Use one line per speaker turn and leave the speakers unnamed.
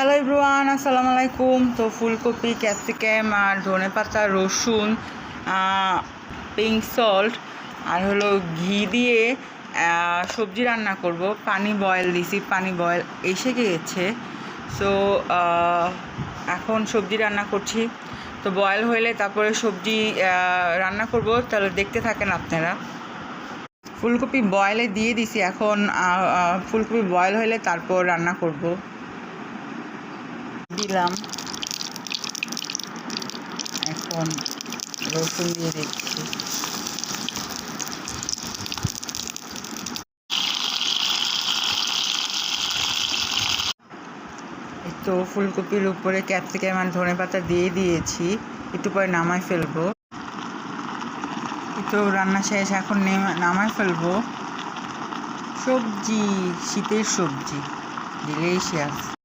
Hello ইব্রুয়ান আসসালামু আলাইকুম তো ফুলকপি, ক্যাপসিকাম আর ধনে পাতা, রসুন পিঙ্ক সল্ট আর হলো ঘি দিয়ে সবজি রান্না করব। পানি বয়েল দিছি, পানি বয়েল এসে গিয়েছে সো এখন সবজি রান্না করছি। তো বয়েল হলে তারপরে সবজি রান্না করব। তাহলে দেখতে থাকেন আপনারা। ফুলকপি বয়েলে দিয়ে দিছি। এখন ফুলকপি বয়েল হলে তারপর রান্না করব। দিলাম। এখন রসুন দিয়ে দিচ্ছি। তো ফুলকপির উপরে ক্যাপসিকাম আর ধনে পাতা দিয়ে দিয়েছি। একটু পরে নামাই ফেলব। তো রান্না শেষ, এখন নেমা- নামাই ফেলব। সবজি, শীতের সবজি ডিলিশিয়াস